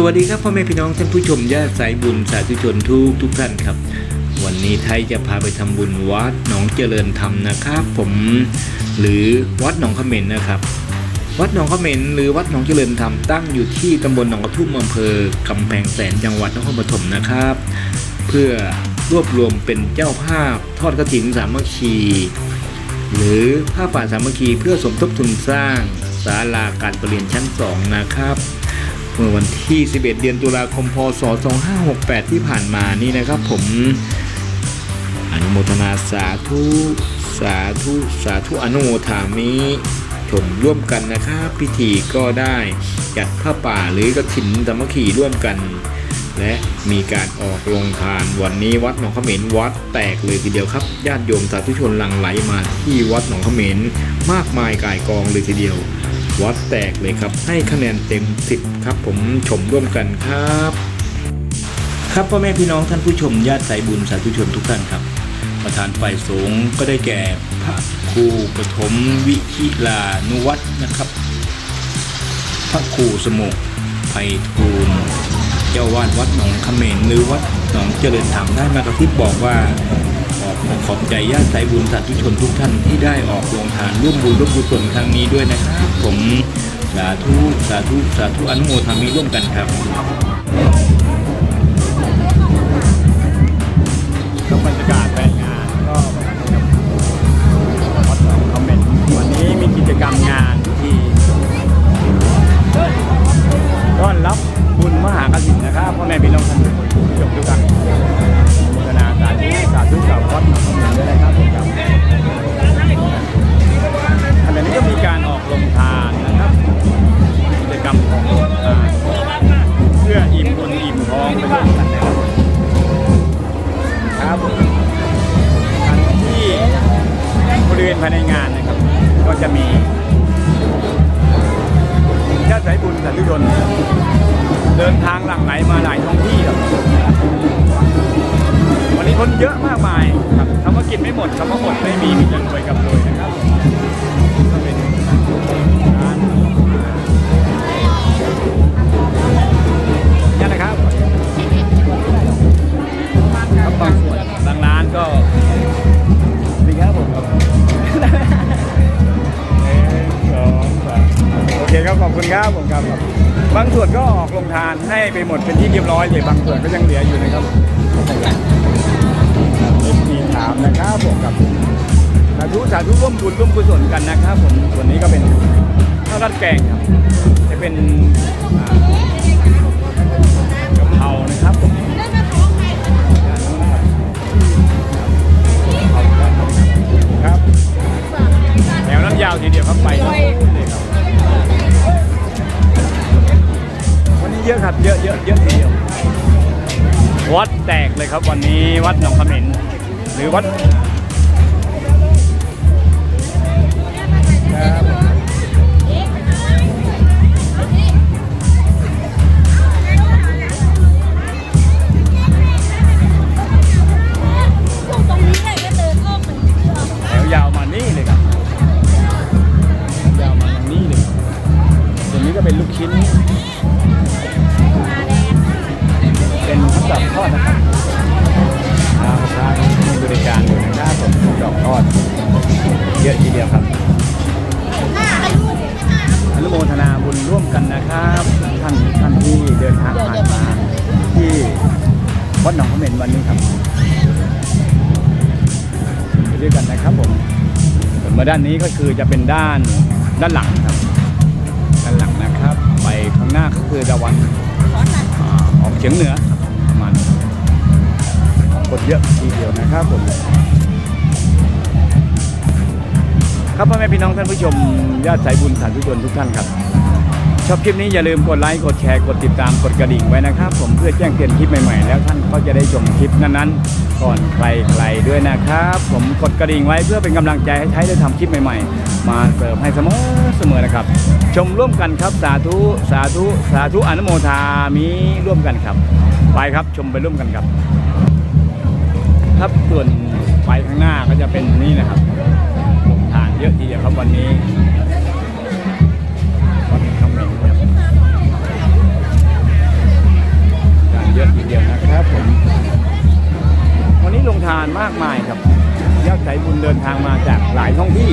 สวัสดีครับพ่อแม่พี่น้องท่านผู้ชมญาติสายบุญสาธุชนทุกทุกท่านครับ วันนี้ไทยจะพาไปทำบุญวัดหนองเจริญธรรมนะครับ ผมหรือวัดหนองขม็นนะครับ วัดหนองขม็นหรือวัดหนองเจริญธรรมตั้งอยู่ที่ตำบลหนองกระทุ่มอำเภอกำแพงแสนจังหวัดนครปฐมนะครับ เพื่อรวบรวมเป็นเจ้าภาพทอดกระถิ่นสามัคคีหรือผ้าป่าสามัคคีเพื่อสมทบทุนสร้างศาลาการประเรียนชั้น 2 นะครับ เมื่อวันที่ 11 เดือนตุลาคม พศ 2568 ที่ผ่านมานี่นะครับผมอนุโมทนาสาธุสาธุสาธุอนุโมทามิชมร่วมกันนะครับพิธีก็ได้จัดผ้าป่าหรือกระถินสามัคคีร่วมกัน และมีการออกลงทานวันนี้วัดหนองเขมรวัดแตกเลยทีเดียวครับญาติโยมสาธุชนหลั่งไหลมาที่วัดหนองเขมรมากมายกายกองเลยทีเดียว วัดแตกเลยครับ ให้คะแนนเต็ม 10 ครับ ผมชมร่วมกันครับ ครับพ่อแม่พี่น้องท่านผู้ชมญาติสายบุญสาธุชนทุกท่านครับ ประธานฝ่ายสงฆ์ก็ได้แก่พระครูปฐมวิชิลานุวัฒนะครับ พระครูสมุขไพฑูรย์เจ้าวาดวัดหนองเขมรหรือวัดหนองเจริญธรรมได้มากระซิบบอกว่า ขอบใจญาติสายบุญสาธุชนทุกท่านที่ได้ออกโรงทานร่วมบุญร่วมกุศลครั้งนี้ด้วยนะครับ ผมสาธุสาธุสาธุอนุโมทามิร่วมกันครับก็บรรยากาศแรงงานก็วันอคอมเมนต์วันนี้มีกิจกรรมงานที่ต้อนรับบุญมหากฐินนะครับพ่อแม่พี่น้องท่านผู้ชมทุกท่าน นองคอมเมนต์ด้วยนะครับ ครับผมครับ บางส่วนก็ออกลงทานให้ไปหมดเป็นที่เรียบร้อยเลยบางส่วนก็ยังเหลืออยู่นะครับเอฟซีถามนะครับผมครับสาธุสาธุร่วมบุญร่วมกุศลกันนะครับผมส่วนนี้ก็เป็นข้าวราดแกงครับจะเป็นกะเพรานะครับผมครับแถวนั้นยาวทีเดียวครับไป เยอะครับเยอะเยอะเยอะทีเดียววัดแตกเลยครับวันนี้วัดหนองคำเห็นหรือวัด มาด้านนี้ก็คือจะเป็นด้านด้านหลังครับ ด้านหลังนะครับ ไปข้างหน้าก็คือตะวันออกเฉียงเหนือประมาณนั้นคนเยอะทีเดียวนะครับผมครับพ่อแม่พี่น้องท่านผู้ชมญาติสายบุญสาธุชนทุกท่านครับ ชอบคลิปนี้อย่าลืมกดไลค์กดแชร์กดติดตามกดกระดิ่งไว้นะครับ ผมเพื่อแจ้งเตือนคลิปใหม่ๆ แล้วท่านก็จะได้ชมคลิปนั้นๆ ก่อนใครๆด้วยนะครับ ผมกดกระดิ่งไว้เพื่อเป็นกำลังใจให้ใช้ได้ทำคลิปใหม่ๆ มาเสร์ฟให้เสมอเสมอนะครับ ชมร่วมกันครับสาธุสาธุสาธุอนุโมทามิร่วมกันครับ ไปครับชมไปร่วมกันครับ ครับส่วนไปข้างหน้าก็จะเป็นนี่นะครับลงทานเยอะทีเดียวครับวันนี้ เยอะทีเดียวนะครับผมวันนี้ลงทานมากมายครับญาติสายบุญเดินทางมาจากหลายท้องที่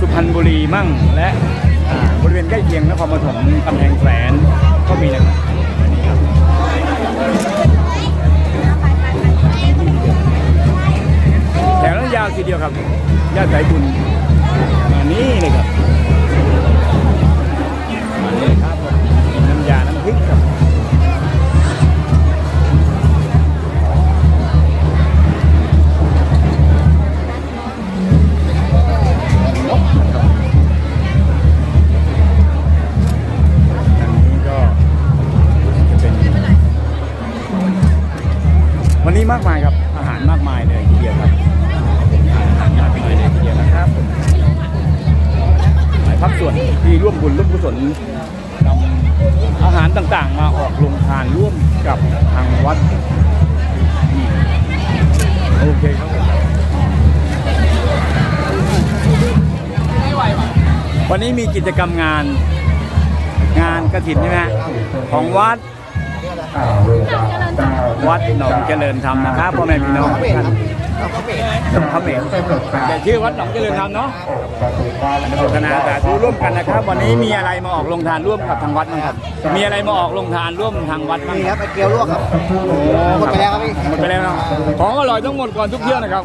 สุพรรณบุรีมั่ง และบริเวณใกล้เคียงนครปฐมกำแพงแสนก็มีนะครับแถวนั้นยาวทีเดียวครับญาติสายบุญมานี่เลยครับมานี่ครับผมน้ำยาน้ำพริกครับ วันนี้มากมายครับ อาหารมากมายเลยทีเดียวครับอาหารมากมายเลยทีเดียวนะครับหลายภาคส่วนที่ร่วมบุญร่วมกุศลนำอาหารต่างๆ มาออกโรงทานร่วมกับทางวัดโอเคครับวันนี้มีกิจกรรมงานงานกระถินใช่ไหมของวัด วัดหนองเจริญธรรมนะครับพ่อแม่พี่น้องทุกท่านหนองเขมรแต่ชื่อวัดหนองเจริญธรรมเนาะอนุโมทนาสาธุร่วมกันนะครับ วันนี้มีอะไรมาออกลงทานร่วมกับทางวัดบ้างครับ มีอะไรมาออกลงทานร่วมทางวัดบ้างนี่คครัรับบไอเกี๊ยวลวกครับหมดไปแล้วครับพี่หมดไปแล้วเนาะของอร่อยต้องหมดก่อนทุกเที่ยวนะครับ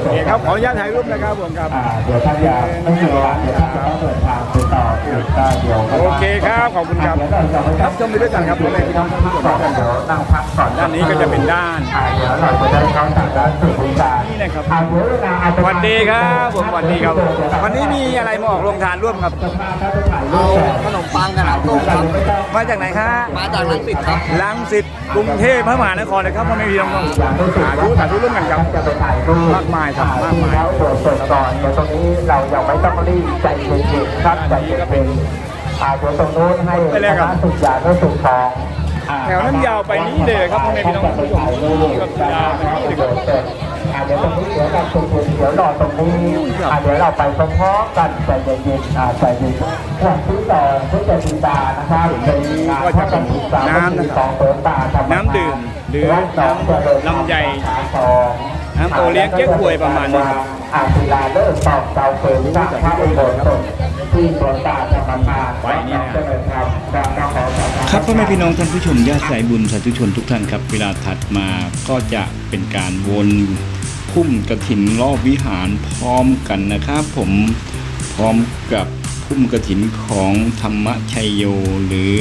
โอเคครับขออนุญาตถ่ายรูปนะครับผมครับเดี๋ยวท่านอยากไม่มีเวลาเดี๋ยวท่านจะต้องเดินทางไปต่ออีกก็เดี๋ยว โอเคครับขอบคุณครับเดี๋ยวเราจะไปครับชมไปด้วยกันครับพ่อแม่พี่น้องทุกคนก่อนเดี๋ยวนั่งพักก่อนด้านนี้ก็จะเป็นด้านอ่าเดี๋ยวเราจะได้เข้าทางด้านสุริยานี่นะครับอ่าเดี๋ยวเวลาอาจสจะวัสดีครับผมสวัสดีครับ วันนี้มีอะไรมาออกโรงทานร่วมครับเอาขนมปังกับน้ำต้มครับมาจากไหนฮะมาจากลังสิตครับลังสิตกรุงเทพพระมหานครเลยครับพ่อแม่พี่น้องสาธุสาธุร่วมกันครับจะไปถ่ายรูปมากมายครับมากมาย แล้วตรวจสอบก่อนเดี๋ยวตรงนี้เรายังไม่ต้องรีบใจเย็นๆครับใจเย็นๆอาเดี๋ยวตรงโน้นให้คณะสุขยาและสุขทองแถวนั้นยาวไปนี่เลยครับพ่อแม่พี่น้องผู้ชมนี่ก็ยาวไปนี่เลยครับเดี๋ยวตรงนี้เดี๋ยวกันตรงนี้เดี๋ยวรอตรงนี้อ่าเดี๋ยวเราไปพร้อมๆกันใจเย็นๆอ่าใจเย็นๆวันที่สองพฤศจิกานะครับเป็นงานพระจันทร์สีสานที่สองเปิดตาธรรมน้ำดื่มหรือนองเจริญน้ำใย ทองน้ำโอเลี้ยงเก๊กฮวยประมาณนี้ครับอาศิลาเลิศตอกเตาเปิดสร้างพระอุโบสถที่สวนตาธรรมทานไปนี่นะวัดหองเจริญธรรมครับขอขอบณครับพ่อแม่พี่น้องท่านผู้ชมญาติสายบุญสาธุชนทุกท่านครับ เวลาถัดมาก็จะเป็นการวนพุ่มกระถินรอบวิหารพร้อมกันนะครับ ผมพร้อมกับพุ่มกระถินของธรรมชัยโยหรือ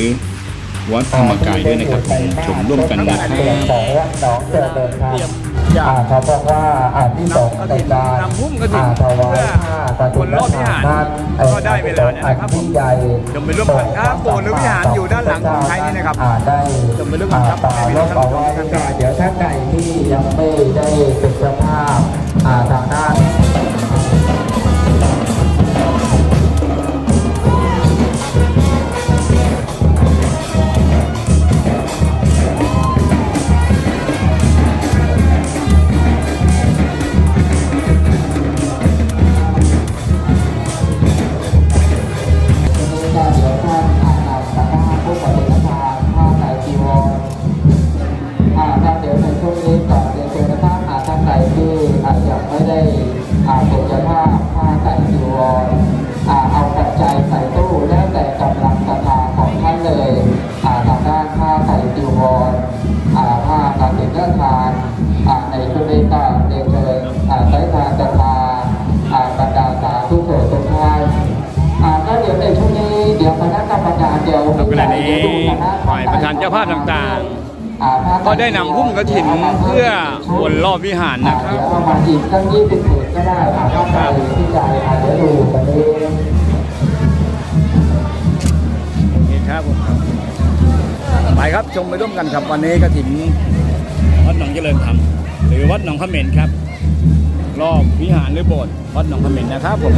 วัดธรรมกายด้วยนะครับผมชมร่วมกันนะครับของวัดหนองเจริญธรรมเตรียมอยากอ่าเขาบอกว่าอ่าที่สองในการนำพุ่มกฐินอ่าถวายผ้ากฐิคนรอบวิหารก็ได้เวลาแล้วนะครับผมอัใหญ่ชมไปร่วมกันครับโบสถ์หรือวิหารอยู่ด้านหลังของไทยนี่นะครับอ่าได้ชมไปร่วมกันครับอ่าต่อรบเอาไว้เดี๋ยวถ้าไก่ที่ยังไม่ได้เป็นเจ้าภาพอ่าทางด้าน จ้าภาพต่างๆ ก็ได้นำพุ่มกระถินเพื่อวนรอบวิหารนะครับเดี๋ยวเอามาอีกสักยี่สิบถุงก็ได้อ่าถ้าใครที่ใจอาจจะเดี๋ยวดูวันนี้นี่ครับผมครับไปครับชมไปร่วมกันครับวันนี้กระถินวัดหนองเจริญธรรมหรือวัดหนองเขมรครับ รอบวิหารหรือโบสถ์วัดหนองเขมรนะครับผม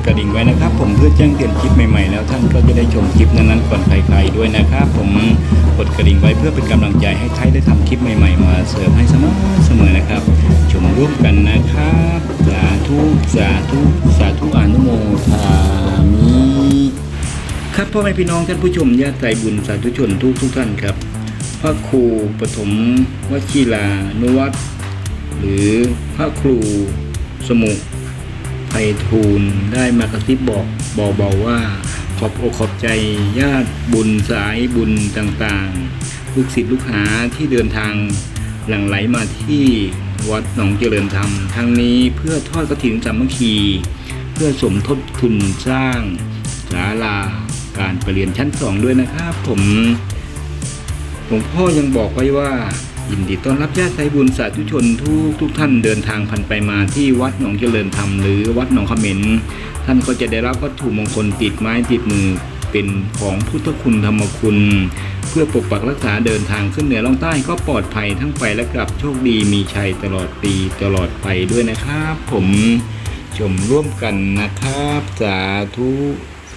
ดกระดิ่งไว้นะครับ ผมเพื่อแจ้งเตือนคลิปใหม่ๆแล้วท่านก็จะได้ชมคลิปนั้นๆก่อนใครๆด้วยนะครับ ผมกดกระดิ่งไว้เพื่อเป็นกำลังใจให้ไทยได้ทำคลิปใหม่ๆ มาเสิร์ฟให้เสมอเสมอนะครับ ชมร่วมกันนะครับสาธุสาธุสาธุอนุโมทามิครับพ่อแม่พี่น้องท่านผู้ชมญาติใจบุญสาธุชนทุกทุกๆท่านครับ พระครูปฐมวชิรานุวัตรหรือพระครูสมุ ไพฑูรย์ได้มากระซิบบอกเบาๆว่า ขอบอกขอบใจญาติบุญสายบุญต่างๆ ลูกศิษย์ลูกหาที่เดินทางหลั่งไหลมาที่วัดหนองเจริญธรรม ทั้งนี้เพื่อทอดกระถิ่นสามัคคี เพื่อสมทบทุนสร้างศาลาการประเรียนชั้นสองด้วยนะครับ ผมหลวงพ่อยังบอกไว้ว่า ยินดีต้อนรับญาติไทยบุญสาธุชนทุกทุกท่านเดินทางพันไปมาที่วัดหนองเจริญธรรมหรือวัดหนองขม็นท่านก็จะได้รับวัตถุมงคลติดไม้ติดมือเป็นของพุทธคุณธรรมคุณ เพื่อปกปักรักษาเดินทางขึ้นเหนือล่องใต้ก็ปลอดภัยทั้งไปและกลับโชคดีมีชัยตลอดปีตลอดไปด้วยนะครับ ผมชมร่วมกันนะครับ สาธุ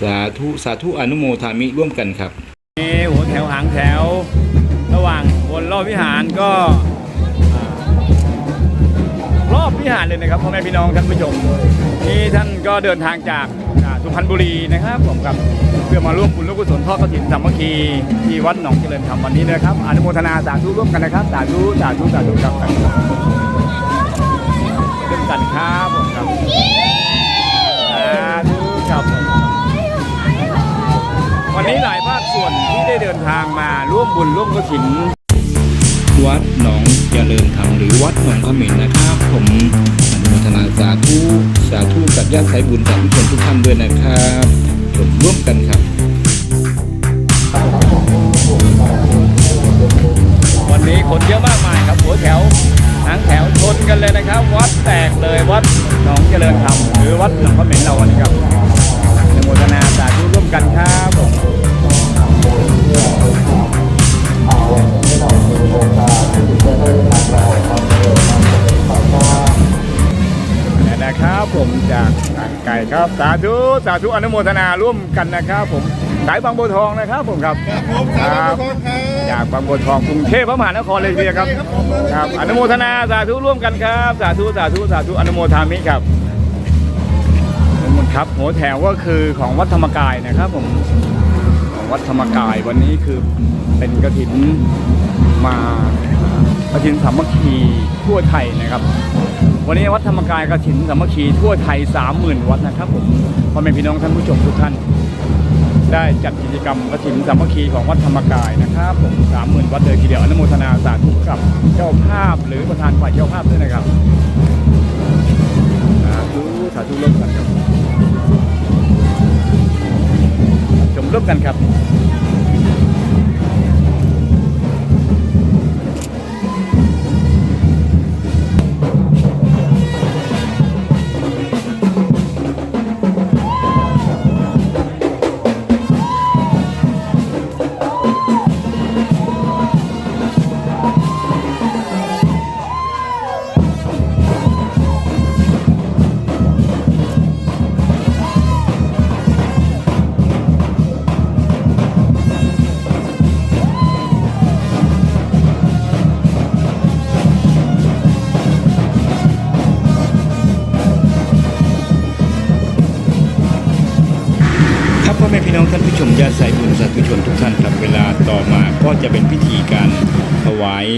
สาธุสาธุอนุโมทามิร่วมกันครับนี่หัวแถวหางแถว ระหว่าง รอบวิหารก็รอบวิหารเลยนะครับพ่อแม่พี่น้องท่านผู้ชมนี่ท่านก็เดินทางจากสุพรรณบุรีนะครับผมครับเพื่อมาร่วมบุญร่วมกุศลทอดกฐินสามัคคีที่วัดหนองเจริญธรรมวันนี้นะครับอนุโมทนาสาธุร่วมกันนะครับสาธุสาธุสาธุครับร่วมกันครับผมครับสาธุครับวันนี้หลายภาคส่วนที่ได้เดินทางมาร่วมบุญร่วมกฐิน วัดหนองเจริญธรรมหรือวัดหนองขมิ้นนะครับ ผมอนุโมทนาสาธุสาธุกับญาติสายบุญสาธุชนทุกท่านด้วยนะครับชมร่วมกันครับ วันนี้คนเยอะมากมายครับหัวแถวหางแถวชนกันเลยนะครับ วัดแตกเลยวัดหนองเจริญธรรมหรือวัดหนองพระเหม็นเราวันนี้ครับ สาธุสาธุอนุโมทนาร่วมกันนะครับผมสายบางบัวทองนะครับผมครับครับจากบางบัวทองกรุงเทพมหานครเลยทีเดียวครับครับ อนุโมทนาสาธุร่วมกันครับ สาธุสาธุสาธุอนุโมทามิครับขอบคุณครับหัวแถวก็คือของวัดธรรมกายนะครับผมของวัดธรรมกายวันนี้คือเป็นกระถินมา กระถินสามัคคีทั่วไทยนะครับ วันนี้วัดธรรมกายกระถินสามัคคีทั่วไทย 30,000 วัดนะครับผมพ่อแม่พี่น้องท่านผู้ชมทุกท่าน ได้จัดกิจกรรมกฐินสามัคคีของวัดธรรมกายนะครับผมสามหมื่นวัดเลยทีเดียวอนุโมทนาสาธุกับเจ้าภาพหรือประธานฝ่ายเจ้าภาพด้วยนะครับสาธุสาธุร่วมกันครับชมร่วมกันครับ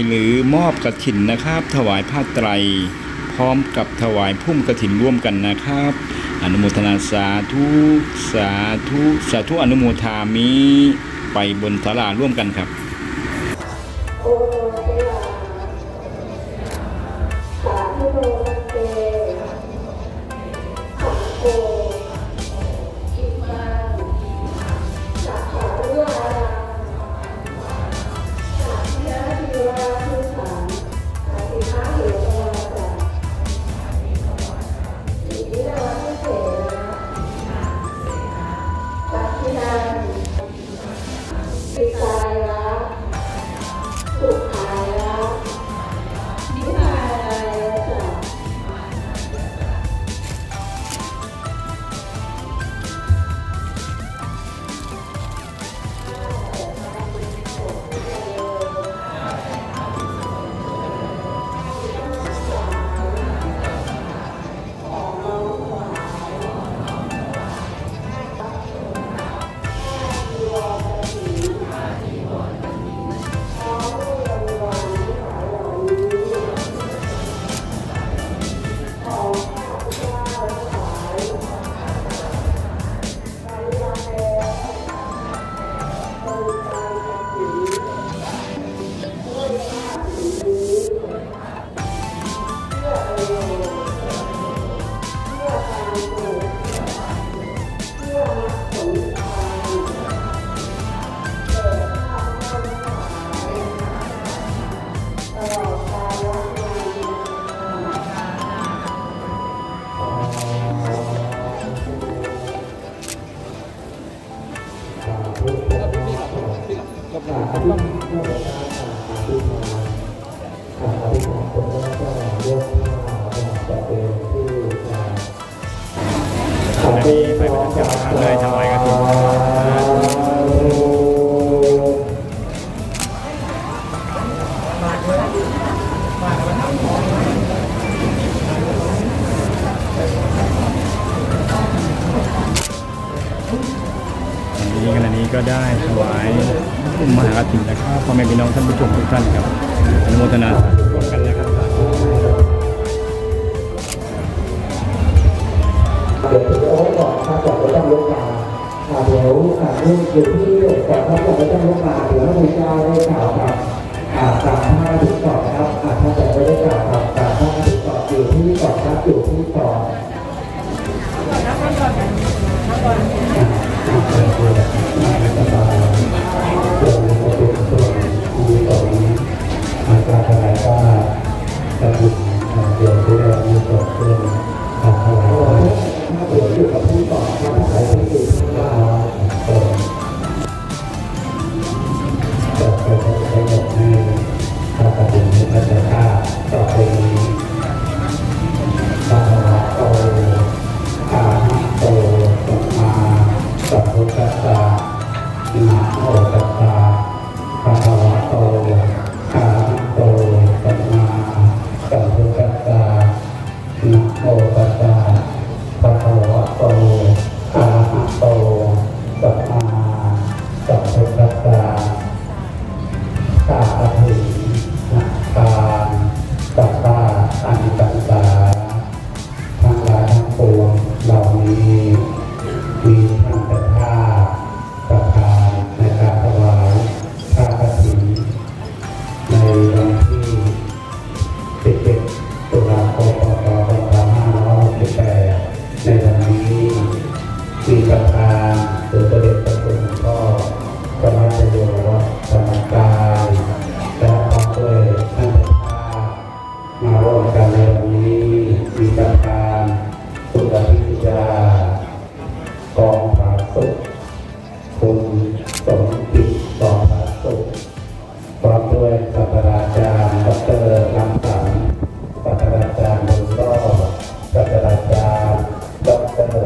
หรือมอบกระถินนะครับ ถวายผ้าไตร พร้อมกับถวายพุ่มกระถินร่วมกันนะครับ อนุโมทนาสาธุสาธุสาธุอนุโมทามิไปบนศาลาร่วมกันครับ นี้ไปประจำการเลยถะถิ่นอันนี้งานนี้ก็ได้ถวายมหากฐินนะครับพ่อแม่พี่น้องท่านผู้ชมทุกท่านครับ อ่าเดี๋ยวอ่านี่อยู่ที่ก่อครับก่อนไม่ต้องลุกมาเดี๋ยวพระคุณเจ้าได้กล่าวครับอ่าตามพระถึงก่อนครับอ่าท่านจะไม่ได้กล่าวครับตามพระถึงก่อนอยู่ที่ก่อนครับอยู่ที่ก่อนอาการอะ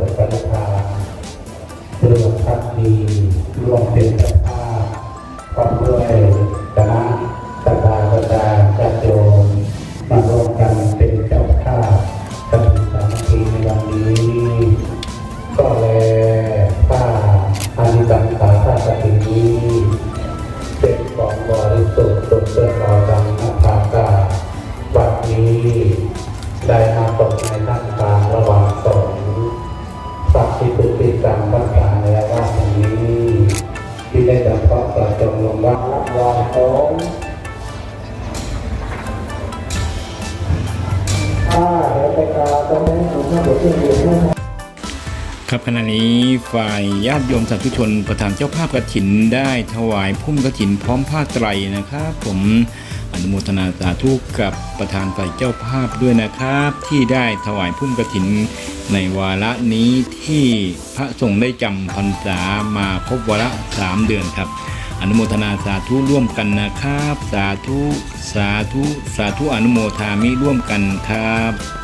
อกเตอรปริภาเรืองพักดีร่วมเป็น ครับขณะนี้ฝ่ายญาติโยมสาธุชนประธานเจ้าภาพกฐินได้ถวายพุ่มกฐินพร้อมผ้าไตรนะครับ ผมอนุโมทนาสาธุกับประธานฝ่ายเจ้าภาพด้วยนะครับ ที่ได้ถวายพุ่มกฐินในวาระนี้ที่พระสงฆ์ได้จำพรรษามาครบวาระสามเดือนครับ อนุโมทนาสาธุร่วมกันนะครับ สาธุ สาธุ สาธุอนุโมทามิร่วมกันครับ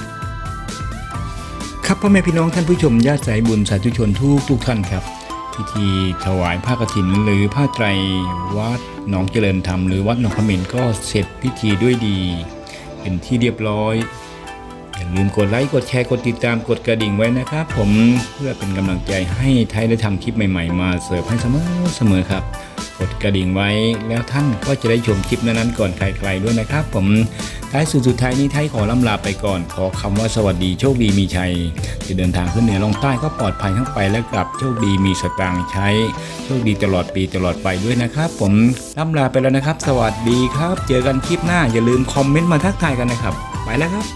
ครับพ่อแม่พี่น้องท่านผู้ชมญาติสายบุญสาธุชนทุกทุกท่านครับ พิธีถวายผ้ากฐินหรือผ้าไตรวัดหนองเจริญธรรมหรือวัดหนองขมิ้นก็เสร็จพิธีด้วยดี เป็นที่เรียบร้อย อย่าลืมกดไลค์กดแชร์กดติดตามกดกระดิ่งไว้นะครับ ผมเพื่อเป็นกำลังใจให้ไทยได้ทำคลิปใหม่ๆ มาเสิร์ฟให้เสมอเสมอครับกดกระดิ่งไว้แล้วท่านก็จะได้ชมคลิปนั้นๆก่อนใครๆด้วยนะครับ ผม ท้ายสุดสุดท้ายนี้ไทยขอล่ำลาไปก่อน ขอคำว่าสวัสดีโชคดีมีชัย จะเดินทางขึ้นเหนือลงใต้ก็ปลอดภัยทั้งไปและกลับโชคดีมีสตางค์ใช้ โชคดีตลอดปีตลอดไปด้วยนะครับ ผมล่ำลาไปแล้วนะครับ สวัสดีครับ เจอกันคลิปหน้าอย่าลืมคอมเมนต์มาทักทายกันนะครับ ไปแล้วครับ